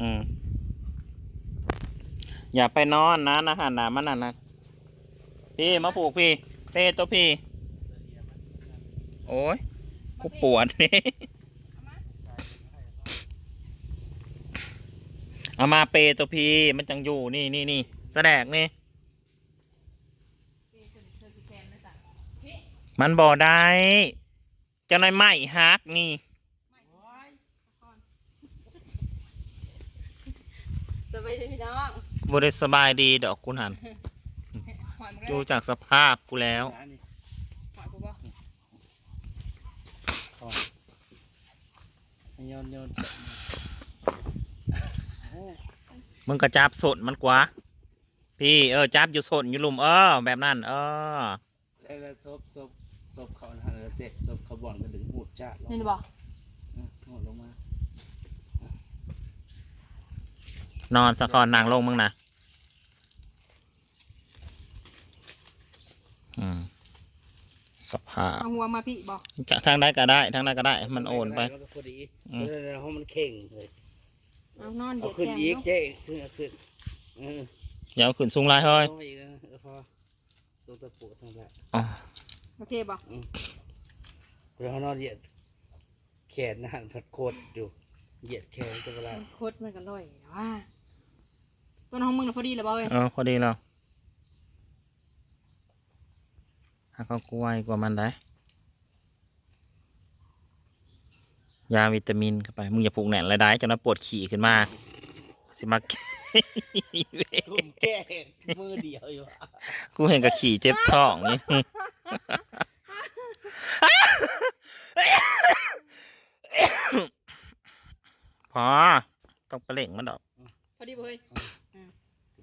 อืม อย่าไปนอนนะนะหันหนามันน่ะนะพี่มาผูกพี่เป้ตัวพี่ โอ้ยกูปวดนี่เอามาเปตัวพี่มันจังอยู่นี่นี่นี่แสดงนี่มันบ่ได้จะนายไม่ฮักนี่ บายดีพี่น้องบริสบายดีดอกคุณหันหอยมันก็ดูจากสภาพกูแล้ว หอยกูบ่โยนโยนเสร็จมึงก็จับสดมันกว่า พี่เออจับอยู่สดอยู่หลุมเออ แบบนั้น เออแล้วก็ซบซบซบเขาหันแล้วเจ็บซบเขาบ่อนก็ดึงหูดจ้าลงนี่บ่อะหูดลงมา นอนสะคอนนางลงมึงนะอืมสภาพเอาหัวมาพี่บ่จะทางได้ก็ได้ ทางได้ก็ได้ มันโอนไปแล้วก็พอดีอืม แล้วเขามันเข่งเลยเอานอนเหเอายียดขึ้นแขนอีกเนาะเจ๊ขึ้นเอาขึ้นเอออย่าเอาขึ้นสูงไรเฮ้ยเอาไปอีกนะเออพอตัวตะปูทั้งนั้นอ๋อโอเคบ่เดี๋ยวเขานอนเหยียดแขนนะหันผัดโคตรอยู่เหยียดแขนตัวเวลาโคตรมันก็ร่อยแต่ว่า ต้นห้องมึงน่ะพอดีแล้วบ่เอ้ยเออพอดีแล้วหากเขากล้วยกว่ามันได้ยาวิตามินเข้าไป มึงอย่าผูกแหน่นอะไรได้จะน่าปวดขี่ขึ้นมา สิมา ทุ่มแก้มือเดียวอยู่อะกูเห็นกับขี่เจ็บท้องนี่ พอ ต้องไปเล่งมันดอก พอดีบ่เอ้ย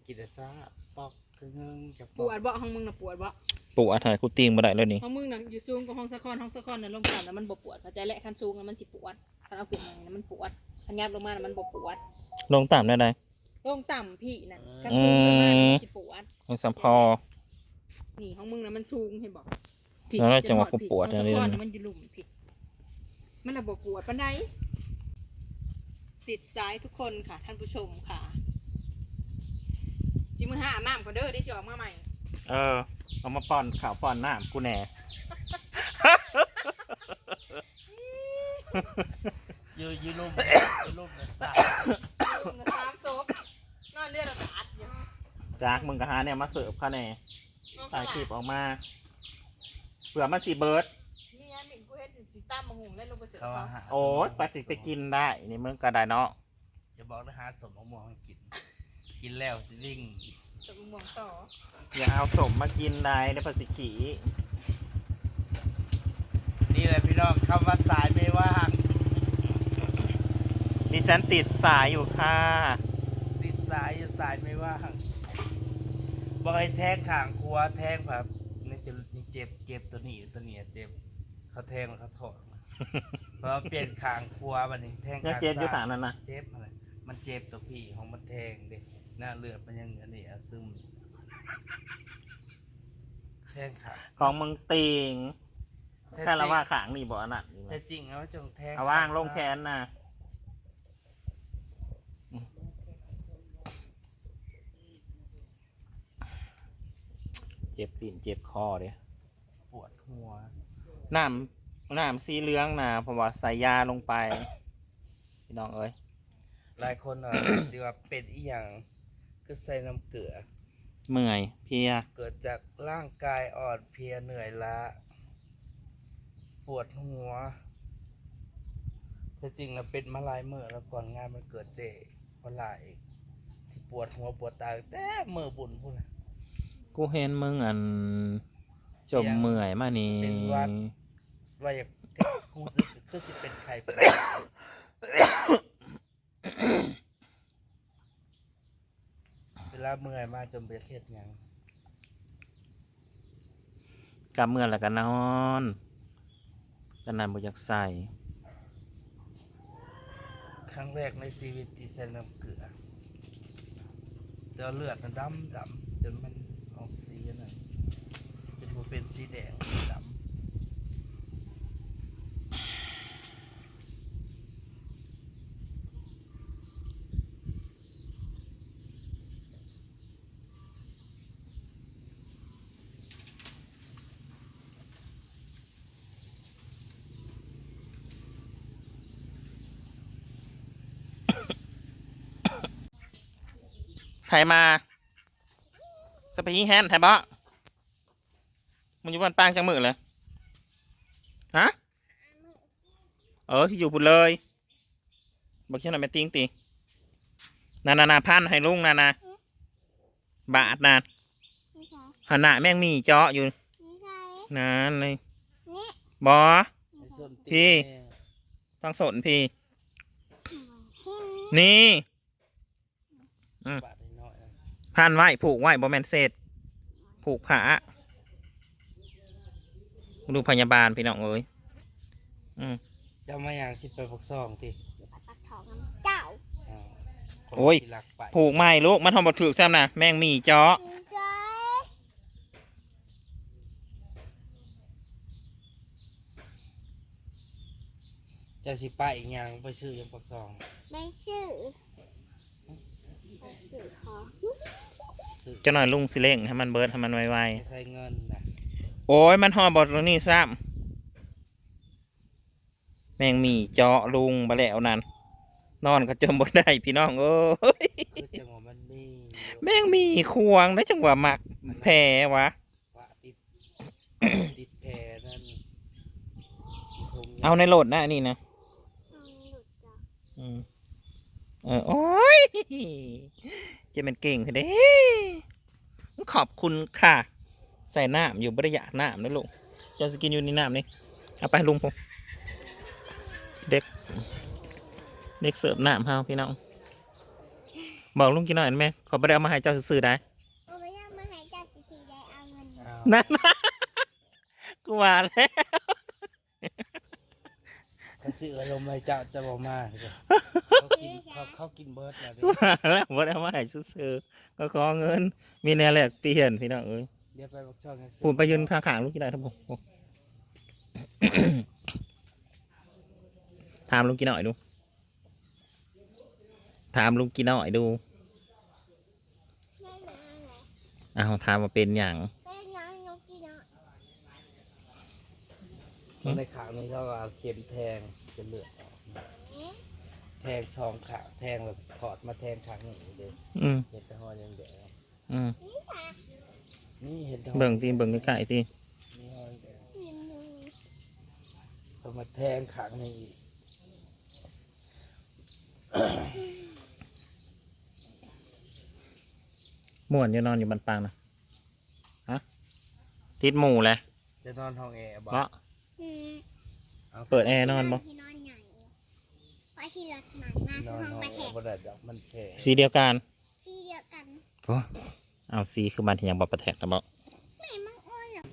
กินแต่ซ่าปอกครึ่งนึงจะปปอวกดบ่ห้องมึงน่ะปวดบ่ปวดถ่ายกูตีงมาได้แล้วนี่ห้องมึงน่ะอยู่สูงกว่าห้องสะคอนห้องสะคอนน่ะลงต่ำแล้วมันบ่ปวดเข้าใจแหละคันสูงแล้วมันสิปวดคันเอาขึ้นมาเนี่ยมันปวดคันยับลงมาน่ะมันบ่ปวดลงต่ำได้ไหม ลงต่ำพี่น่ะคันสูงขึ้นมาน่ะมันสิปวด ลงสัมพอ นี่ห้องมึงน่ะมันสูงเห็นบ่แล้วจังหวะกูปวดห้องอะไรสะคอนเนี่ยน่ะมันอยู่หลุมพี่มันน่ะบ่ปวดปานใดติดสายทุกคนค่ะ ท่านผู้ชมค่ะ สิมือหาอาบน้ำก่อนเด้อได้สิออกมาใหม่ เออ เอามาป้อนข่าวป้อนน้ำกูแหน่ ยืนยืนลุ่มยืนลุ่มนะซ่าลุงน่ะสามศพนอนเลือดสะอาดอยู่จากมึงกะหาเนี่ยมาเสิร์ฟค่ะแน่น้องถ่ายขคลิปลาดออกมาเผื่อมันสีเบิร์ดนี่ยหมิ่นกูเฮ็ดสิตั้มมาหุงได้ลงไปเสือเขาเขาอาหารโอ้ยปลาสิไปกินได้นี่มึงก็ได้เนาะจะบอกนะฮะสมมะม่วงให้กิน กินแล้วสิวิ่ง จะมึงมองสออย่าเอาสมมากินได้ในภาษีขีนี่เลยพี่น้องคำว่าสายไม่ว่างดิฉันติดสายอยู่ค่ะ ติดสายอยู่สายไม่ว่างบอกให้แทงขางครัวแทงแบบนี่จะนี่เจ็บเจ็บตัวนี้ตัวนี้เจ็บเขาแทงแล้วเขาถอดมาเพราะว่าเปลี่ยนขางครัวบันนี้แทงยังขางเจ็บอยู่ซ้ฐานนั้นนะเจ็บอะไรมันเจ็บตัวพี่ของมันแทงเด็ก หน้าเลือดมันยังอันนี้อะซึมแทงขาของมึงติงแท้แค่ละจริงว่าขางนี่บ่อนัดนี่แท้นะจริงแล้วจงแทงเอาว่างลงแขนนะเจ็บตีนเจ็บคอเด้ปวดหัว น้ำน้ำสีเหลืองนะเพราะว่าใส่ยาลงไปพี่น้องเอ้ย หลายคนอะ สิว่าเป็นอีหยัง ก็ใส่น้ำเกลือ เมื่อยเพลียเกิดจากร่างกายอ่อนเพลียเหนื่อยล้า ปวดหัวแต่จริงนะเป็นมาหลายเมื่อแล้วก่อนงานมันเกิดเจเพราะหลายที่ปวดหัวปวดตาแต่เมื่อบุญพูดนะกูเห็นมึงอันจมเมื่อยมานี่เป็นหวัด ว่าอยากกูสึกคือสิเป็นใครเป็นเว ลาเมื่อยมาจนเบียดเฮ็ดหยังกลับเมื่อยแล้วกันนอนแต่นั้นบ่อยากใส่ครั้งแรกในชีวิตที่ใส่น้ำเกลือแต่ว่าเลือดมันดำดำจนมันออกสีอันนั้นจนมันเป็นสีแดงดำผมาสปร์แฮนด์ไทยบ่มันอยู่บ้านปางจังมือเลยฮะเออที่อยู่พุ่นเลยบอกเช่นหน่อยแม่ติ้งตินานานาพันให้ลุงนานาบาทนานหันหน้าแม่งมีเจาะอยู่นั่นเลยบอไอ้ส้นตีนพี่ต้องสนพี่ นี่อยๆนะ พันไว้ผูกไว้บอแมนเซตผูกขาดูพยาบาลพี่น้องเอ้ยอืมเจะมาอย่างสิไปปักซองติปัดปัดทองน้ำเจ้าอ้าวคนโอ้ยที่รักไปผูกไม่ลูกมันทอมบดถือซ้ำนะแม่งมีเจาะไม่ใช่เจะสิไปอีกอย่างไปซื้อยังปักซอง ไม่ชื่อไม่ชื่อขอ ซื้อเจ้าหน่อยลุงสิเล่งให้มันเบิร์ดให้มันไวไปใส่เงินนะๆโอ้ยมันหอบดตรงนี้ซ้ำแม่งมีเจาะลุงไปแล้วนั่นนอนก็จมบดได้พี่น้องเอ้ยคือจังหวะมันมีอยู่แม่งมีควงได้จังหวะหมักแผลวะว่าติด ติดแผลนั่นคงเอาในโหลดนะอันนี่นะเอาหลุดจ้ะอืมเออโอ้ยเจะเป็นเก่งคือเด้ขอบคุณค่ะ ใส่น้ำอยู่บริยากน้ำนะลูกเจะสกินอยู่ในน้ำนี่เอาไปลุงผมเด็ก เด็กเสิร์ฟน้ำเฮาพี่น้องบอกลุงกินหน่อยได้ไหมขอไปเอามาให้เจ้าซื้อๆได้โอ้ไม่ยากมาหายจากสีสีได้เอาเงินอ้าวนั่นกูว่าแล้วถ้า ซื้ออารมณ์อะไรเจ้าจะบอกมาเถอะเขากินเขาเขากินเบิร์ดแล้วเดี๋ยวว่าแล้วบ่ได้เอามาให้ซื้อๆก็ขอเงิน มีแนวแลกเปลี่ยนพี่น้องเอ้ยเดี๋ยวไปปักซองกันซื้อผมไปยืนข้างๆลุงกินได้ทั้งผมถามลุงกินหน่อยดู ถามลุงกินหน่อยดูได้ไหมอะไรอ้าวถามมาเป็นอย่างได้น้องนกกินเนาะในขางนี้เขาก็เอาเข็มแทง จะเลือดออกเอ๊ะแทงสองขาแทงแบบถอดมาแทงขางนี้เลยอืมเห็นแต่หอยังแดงอืมนี่ค่ะนี่เห็นแต่หอเบิ่งตีเบิ่งใกล้ๆตีนี่หอยังแดงกินดูเขามาแทงขางนี้อีกม่วนอยู่นอนอยู่บันปางนะฮะติดหมู่แหละจะนอนห้องแอร์บ่ เนาะอืมอาเปิดแอร์นอนบ่ที่นอนใหญ่เพราะที่รถหนังมากนคืออนห้องห้องประแอแทกร์บ่ได้ดอกมันแผลสีเดียวกันที่เดียวกันเอาสีคือมันที่ยังบ่ประแทกนะบ่ไม่มั่งอ้อนหรอก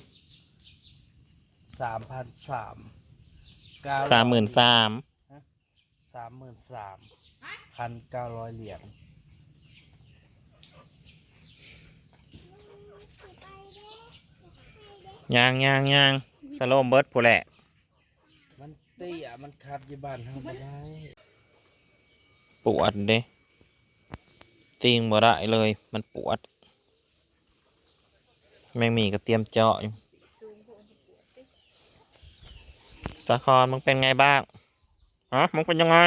สามพันสามสามหมื่นสามสามหมื่นสามพันเก้าร้อยเหรียญไปเด้ไปเด้ยางยางยางสโลมเบิร์ดผู้แหละมัน เตี้ยมันคัดอยี่บ้านทางบ่ได้ปวดเด้ติงบ่ได้เลย มันปวด แมงมีก็เตรียมเจาะอยู่สูงพวกมันปวดสิสาครมึงเป็นไงบ้างฮะมึงเป็นยังไง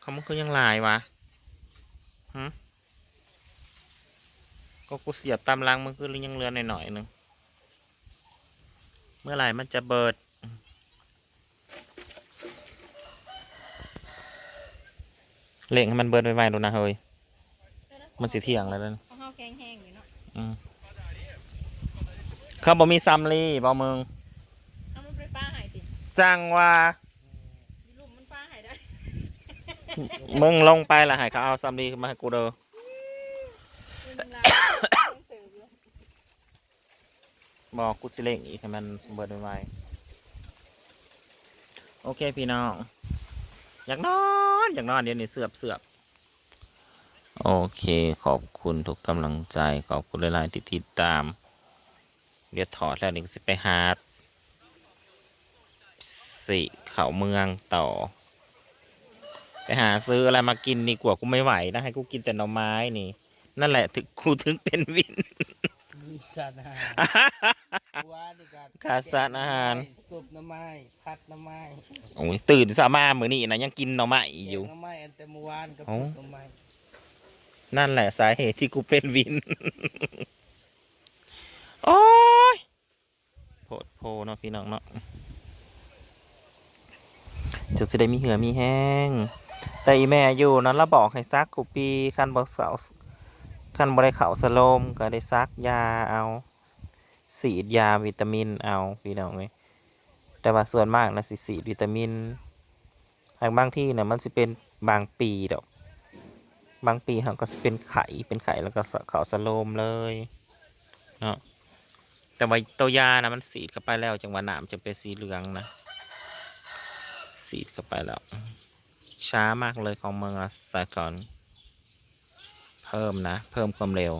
เขามึงคือยังลายวะฮะก็กูเสียบตามรังมึงคือยังเหลือหน่อยๆหนึงเมื่อไหร่มันจะเบิด เล่งให้มันเบิดไวๆดูนะเฮ้ย มันสิเที่ยงแล้วนั่นของเฮาแข็งแห้งอยู่เนาะอืมเขาบอกมีซัมลีบอมึงเอามันไปป้าใหายติจังว่ามีลุมมันป้าใหายได้มึงลงไปละให้เขาเอาซัมลีมาให้กูเด้อมีน้ำลายต้องเสิร์ฟอยู่บอกกูสิเล่งอีกให้มันเบิดไวๆโอเคพี่น้อง อยากนอนอยากนอนเดี๋ยวนี้เสือบเสือบโอเคขอบคุณทุกกำลังใจ ขอบคุณหลายๆที่ติดตาม เดี๋ยวถอดแล้วนี่ก็สิไปหาสิเขาเมืองต่อ ไปหาซื้ออะไรมากินดีกว่ากูไม่ไหวนะให้กูกินแต่หน่อไม้นี่ นั่นแหละถึงกูถึงเป็นวิน มีสารอาหารว่าดีกัน ขาดสารอาหารซุปหน้ำไม้พัดหน้ำไม้โอ้ยตื่นสามามือนี่นะยังกินหน่อไม้อยู่ แกงหน้ำไม้อันแต่เมื่อวานกับเอ้าซุปหน้ำไม้นั่นแหละสาเหตุที่กูเป็นวิน โอ้ยโพดโพเนาะพี่น้องเนาะจะสิได้มีเหือมีแห้ง แต่อีแม่อยู่นั้นเราบอกให้ซักกูปีคันบอกเสาคันบ่ได้เขาสโลมก็ได้ซักยาเอา สีดยาวิตามินเอาพี่น้องเอ้ยแต่ว่าส่วนมากนะสิสีดวิตามินทางบางที่เนี่ยมันสิเป็นบางปีดอก บางปีเขาก็สิเป็นไข่เป็นไข่แล้วก็เขาสโลมเลยเนาะแต่ว่าตัวยานะมันสีดเข้าไปแล้วจังหวะหนามจะเป็นสีเหลืองนะสีดเข้าไปแล้ว ช้ามากเลยของเมืองสากอนเพิ่มนะ เพิ่มความเร็ว